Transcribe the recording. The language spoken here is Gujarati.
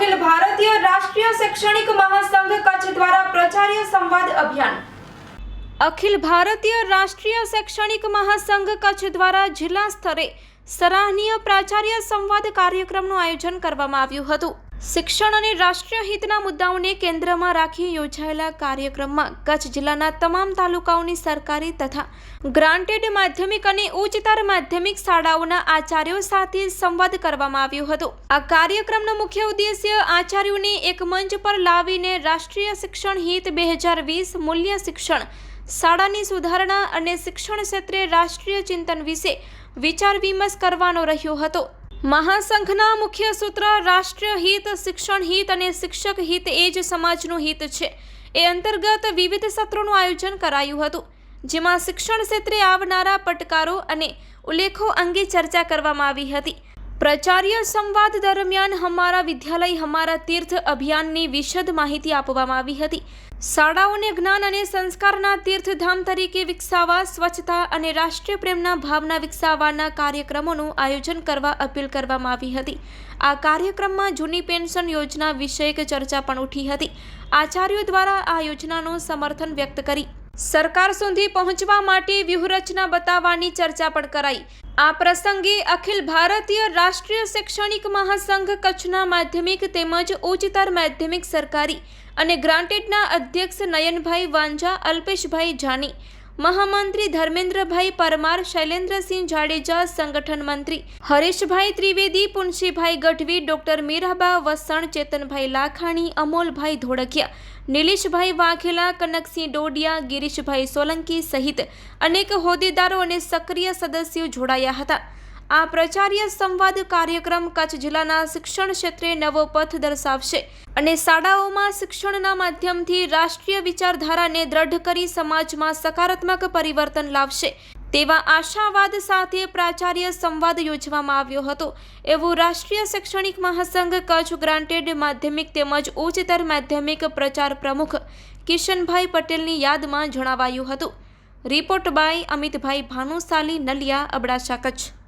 અખિલ ભારતીય રાષ્ટ્રીય શૈક્ષણિક મહાસંઘ કચ્છ દ્વારા પ્રચાર્ય સંવાદ અભિયાન. અખિલ ભારતીય રાષ્ટ્રીય શૈક્ષણિક મહાસંઘ કચ્છ દ્વારા જિલ્લા સ્તરે સરાહનીય પ્રાચાર્ય સંવાદ કાર્યક્રમનું આયોજન કરવામાં આવ્યું હતું. શિક્ષણ અને રાષ્ટ્રીય હિતના મુદ્દાઓને કેન્દ્રમાં રાખી યોજાયેલા કાર્યક્રમમાં કચ્છ જિલ્લાના તમામ તાલુકાઓની સરકારી તથા ગ્રાન્ટેડ માધ્યમિક અને ઉચ્ચતર માધ્યમિક શાળાઓના આચાર્યો સાથે સંવાદ કરવામાં આવ્યો હતો. આ કાર્યક્રમનો મુખ્ય ઉદ્દેશ્ય આચાર્યોને એક મંચ પર લાવીને રાષ્ટ્રીય શિક્ષણ હિત બે હજાર વીસ મૂલ્ય શિક્ષણ, શાળાની સુધારણા અને શિક્ષણ ક્ષેત્રે રાષ્ટ્રીય ચિંતન વિશે વિચાર વિમર્શ કરવાનો રહ્યો હતો. મહાસંઘના મુખ્ય સૂત્ર રાષ્ટ્રીય હિત, શિક્ષણ હિત અને શિક્ષક હિત એ જ સમાજનું હિત છે. એ અંતર્ગત વિવિધ સત્રોનું આયોજન કરાયું હતું, જેમાં શિક્ષણ ક્ષેત્રે આવનારા પડકારો અને ઉલ્લેખો અંગે ચર્ચા કરવામાં આવી હતી. પ્રચાર્ય સંવાદ દરમિયાન હમારા વિદ્યાલય હમારા તીર્થ અભિયાનની વિશદ માહિતી આપવામાં આવી હતી. શાળાઓને જ્ઞાન અને સંસ્કારના તીર્થધામ તરીકે વિકસાવવા, સ્વચ્છતા અને રાષ્ટ્રીય પ્રેમના ભાવના વિકસાવવાના કાર્યક્રમોનું આયોજન કરવા અપીલ કરવામાં આવી હતી. આ કાર્યક્રમમાં જૂની પેન્શન યોજના વિષયક ચર્ચા પણ ઉઠી હતી. આચાર્યો દ્વારા આ યોજનાનું સમર્થન વ્યક્ત કરી સરકાર સુધી પહોંચવા માટે વ્યૂહરચના બતાવવાની ચર્ચા પણ કરાઈ. આ પ્રસંગે અખિલ ભારતીય રાષ્ટ્રીય શૈક્ષણિક મહાસંઘ કચ્છના માધ્યમિક તેમજ ઉચ્ચતર માધ્યમિક સરકારી અને ગ્રાન્ટેડના અધ્યક્ષ નયનભાઈ વાંઝા, અલ્પેશભાઈ જાની મહામંત્રી ધર્મેન્દ્રભાઈ પરમાર, શૈલેન્દ્રસિંહ જાડેજા, સંગઠન મંત્રી હરેશભાઈ ત્રિવેદી, પુનશીભાઈ ગઢવી, ડોક્ટર મીરાબા વસણ, ચેતનભાઈ લાખાણી, અમોલભાઈ ધોળકિયા, નિલેશભાઈ વાઘેલા, કનકસિંહ ડોડિયા, ગિરીશભાઈ સોલંકી સહિત અનેક હોદ્દેદારો અને સક્રિય સદસ્યો જોડાયા હતા. આ પ્રચાર્ય સંવાદ કાર્યક્રમ કચ્છ જિલ્લાના શિક્ષણ ક્ષેત્રે નવો પથ દર્શાવશે અને શાળાઓમાં શિક્ષણના માધ્યમથી રાષ્ટ્રીય વિચારધારાને દ્રઢ કરી સમાજમાં સકારાત્મક પરિવર્તન લાવશે. તેવા આશાવાદ સાથે પ્રાચાર્ય સંવાદ યોજવામાં આવ્યો હતો. એવું રાષ્ટ્રીય શૈક્ષણિક મહાસંઘ કચ્છ ગ્રાન્ટેડ માધ્યમિક તેમજ ઉચ્ચતર માધ્યમિક પ્રચાર પ્રમુખ કિશનભાઈ પટેલની યાદમાં જણાવાયું હતું. Report by Amitbhai Bhanushali Naliya, Abdasa Kutch.